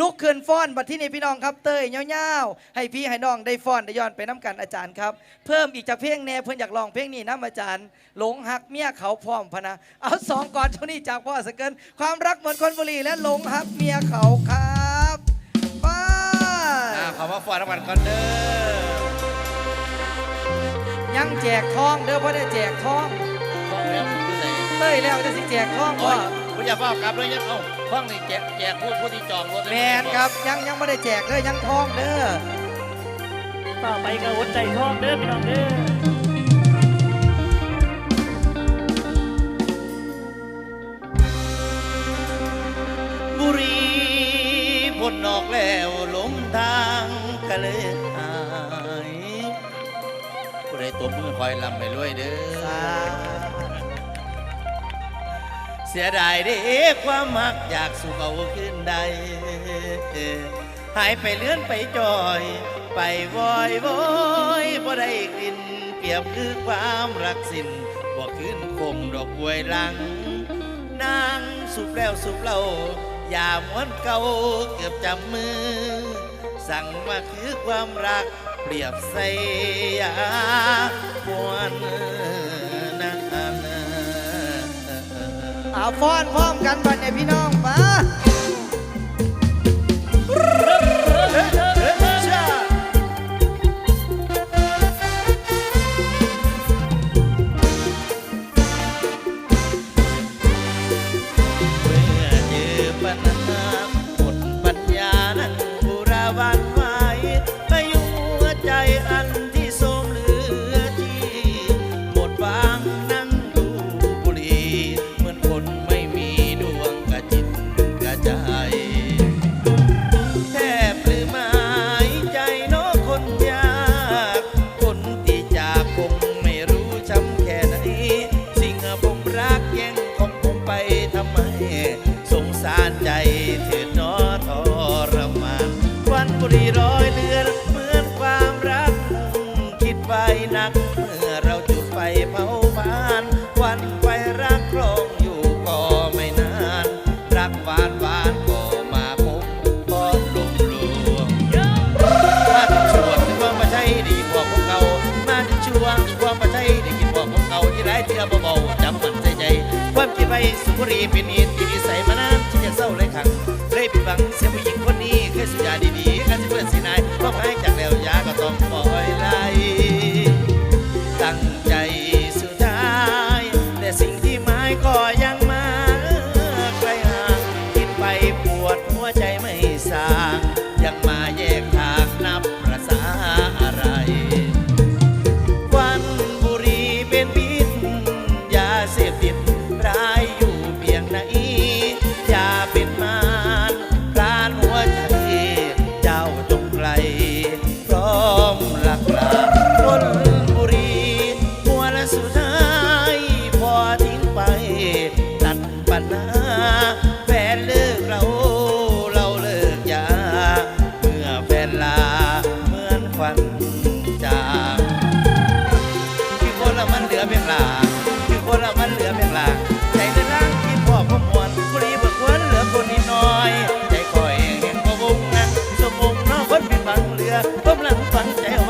ลูกเขื่อนฟ้อนบัดที่นี่พี่น้องครับเต้ยเงาวๆให้พี่ให้น้องได้ฟ้อนได้ย้อนไปน้ำกันอาจารย์ครับ เพิ่มอีกจากเพลงแน่เพื่อนอยากลองเพลงนี้น้ำอาจารย์ หลงหักเมียเขาพร้อมพะนะเอาสองก่อนเท่านี้จากพ่อสกเกินความรักเหมือนคนบุรีและหลงหักเมียเขาครับไป้าอ่าขอมาฟอนน้ำกันก่อนเด้อยังแจกทองเด้อพ่อได้แจกทอง เต้ยแล้วจะสิแจกทองโอ้ว่ยคุณอย่าเฝ้ากลับเลยยังเอ้าฟังนี่แจกแจกผู้ผู้ที่จองรถเลยแมนครับยังยังไม่ได้แจกเลยยังทองเด้อ ต่อไปก็อดใจทองเด้อพี่น้องเด้อบุรีพ้นนอกแล้วหลงทางก็เลยหายผู้ใดตัวมือคอยลำไปรวยเด้อ เสียดายเด้ความมักอยากสู่เขาขึ้นใด หายไปเลื่อนไปจอย ไปวอยวอยบ่ได้กลิ่นเปรียบคือความรักสิ้นบ่ขึ้นคมดอกบวยรังนางสุบแล้วสุบเล่าอย่าม้วนเก่าเกือบจำมือ สั่งมาคือความรักเปรียบใส่ยาปวน เอาฟ้อนพร้อมกันบัดเนี่ยพี่น้องมา ลีเป็นเหตุที่นิสัยมานานที่จะเศร้าเลยขังเลยผิดหวังเสียผู้หญิงคนนี้เคยสุดยาดีๆกันที่เพื่อนสีนายพอหายจากแล้วยาก็ต้องปล่อยไหลตั้งใจสุดท้ายแต่สิ่งที่หมายก็ยังมาไกลห่างคิดไปปวดหัวใจไม่สาง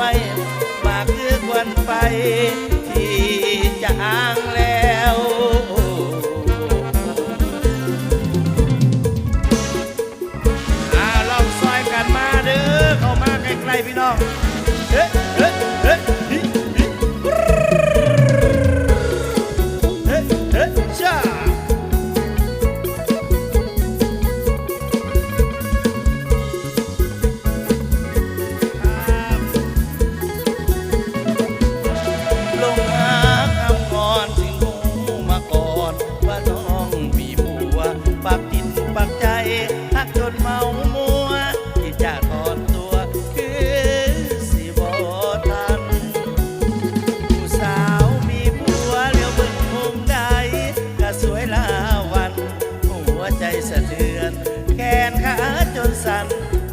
ไว้มาคือควรไป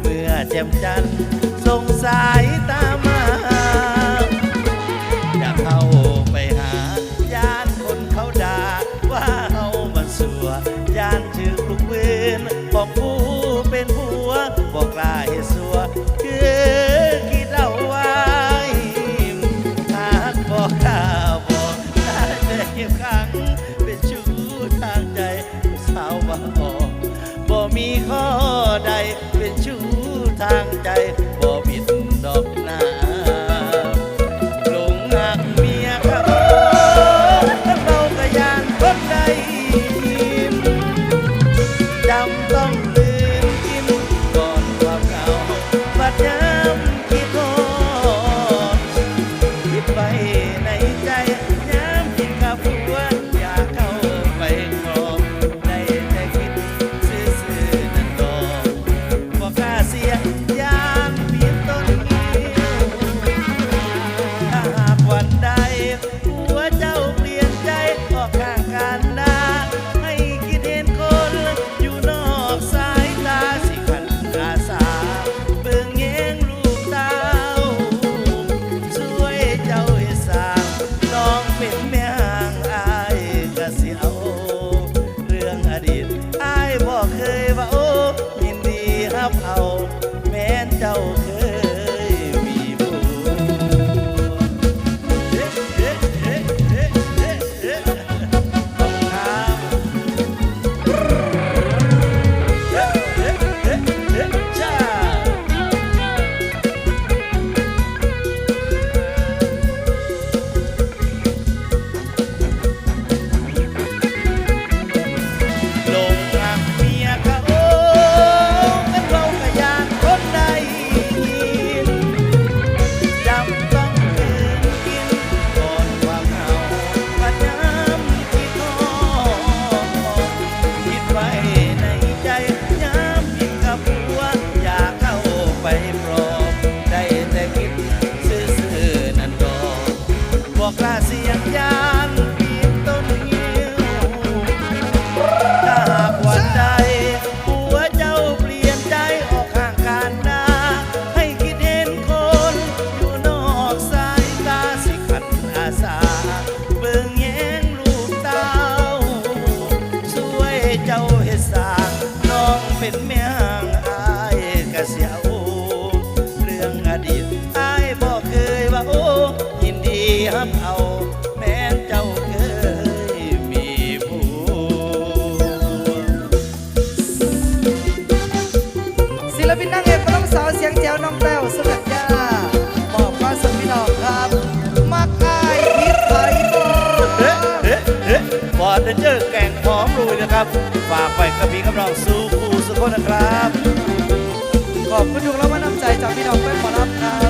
เมื่อแจ่มจันทร์ส่งสายตามมา เจอร์แกงหอมรุยนะครับ ฝากไปกับพี่กำลังสู้คู่สุดคนนะครับ ขอบคุณทุกรางวัลน้ำใจจากพี่น้องแฟนหมอลำครับ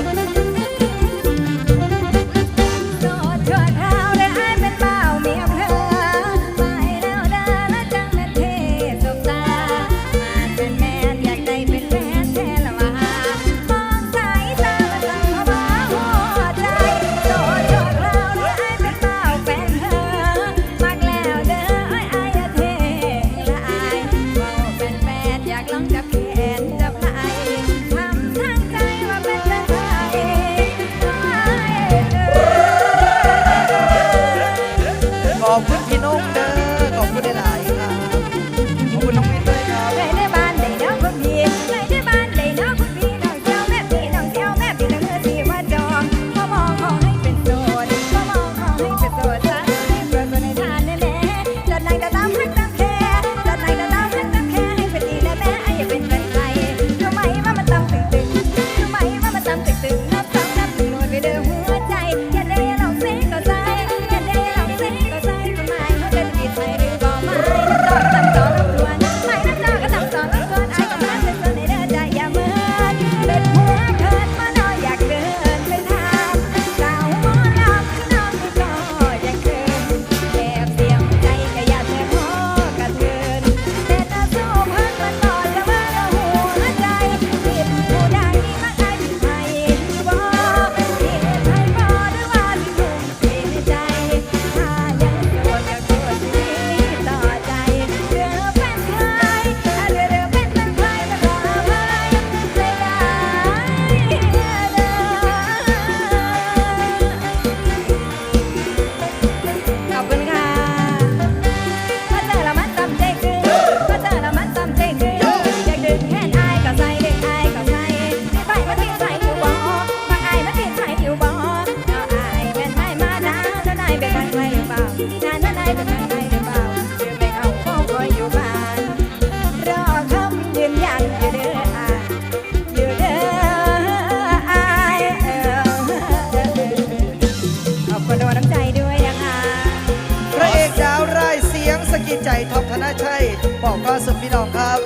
ของข้าสุดพี่น้องครับ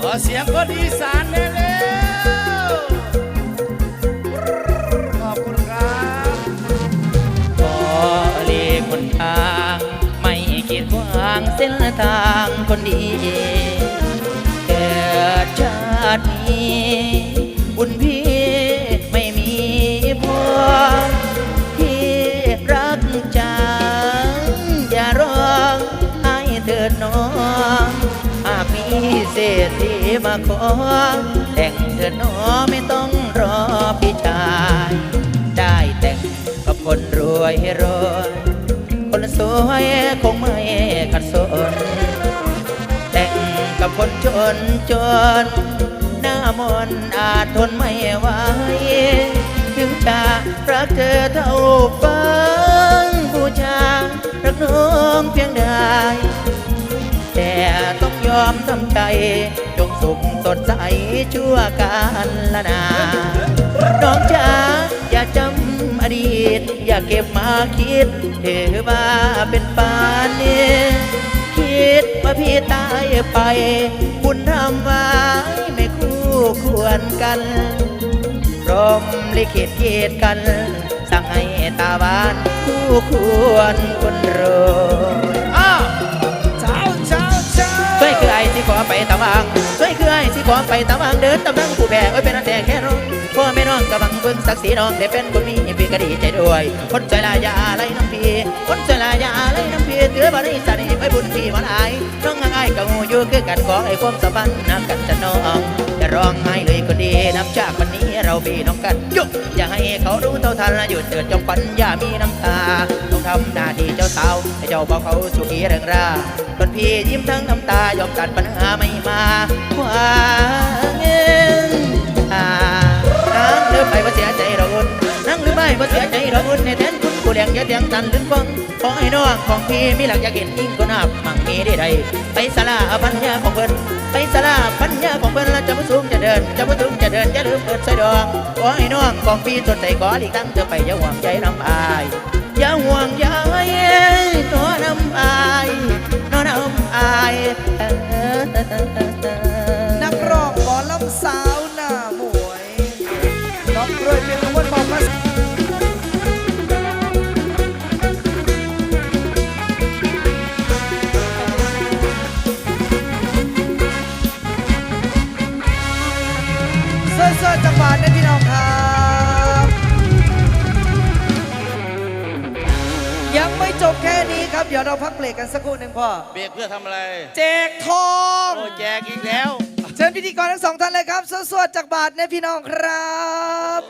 ขอเสียงคนอีสานเร็วขอบคุณครับขอเรียกคนทาง ไม่คิดว่างเส้นทางคนดีเกิดชาตินี้าขอ แต่งเธอหนอไม่ต้องรอพี่ชาย ได้แต่งกับคนรวยรวยคนสวยคงไม่ขัดสน แต่งกับคนจนจน หน้ามนอาจทนไม่ไหวถึงจะรักเธอเท่าฟ้าผู้ชารักน้องเพียงใดแต่ต้องยอมทำใจ สุขสดใสชั่วการละนาน้องจ๋าอย่าจำอดีต อย่าเก็บมาคิดเถือว่าเป็นปานนี้คิดว่าพี่ตายไปบุญทำไว้ไม่คู่ควรกันพรหมลิขิตเกียกัน สั่งให้ตาหวานคู่ควรคนรวยอ้าวเช้าเช้าเช้าช่วยคือไอ้ที่ขอไปตะวัง ช่วยคือไอ้ที่ขอไปตะวังเดินตำนังผู้แบกไว้เป็นอันแต่แค่น้องพ่อแม่น้องกำลังเบิ่งศักดิ์ศรีน้องได้เป็นคนมีพี่ก็ดีใจด้วย คนใจลายาอะไรน้ำพี่คนใจลายาอะไรน้ำพี่ถือบ่ได้สนิทไปบุญพี่มาหลายน้องห่างไอ้กับงูอยู่คือกันของไอ้ความสัมพันธ์นักกันจะน้องอย่าร้องไห้เลยคนดีนับจากวันนี้เราพี่น้องกันยุอย่าให้เขารู้เท่าทันหยุดเถิดจงปัญญามีน้ำตาต้องทำหน้าที่เจ้าสาวให้เจ้าบอกเขาสุขีเริงรา พี่ยิ้มทั้งน้ำตายอมตัดปัญหาไม่มาควางเงินอ่านั่งหรือไปว่าเสียใจเราอุ่นนั่งหรือไม่ว่าเสียใจเราอุ่นในแทนคุณกูเลียงย่าเลียงตันลืมฟังขอให้น้องของพี่มีหลักอยากเห็นยิ่งกว่านับมั่งมีได้ใดไปสลาปัญญาของเพิ่นไปสลาปัญญาของเพิ่นแล้วจะมาสูงจะเดิน จะมาสูงจะเดินอย่าลืมเปิดสายดองขอให้น้องของพี่สดใจขอหลีกตั้งเธอไปอย่าหวังใจน้ำอาย อย่าห่วงใยตัวน้ำอายนอน้ำอาย เราพักเบรกกันสักครู่หนึ่งพ่อ เบรกเพื่อทำอะไร แจกทองโอ้แจกอีกแล้ว เชิญพิธีกรทั้งสองท่านเลยครับสวดๆจากบาทนะพี่น้องครับ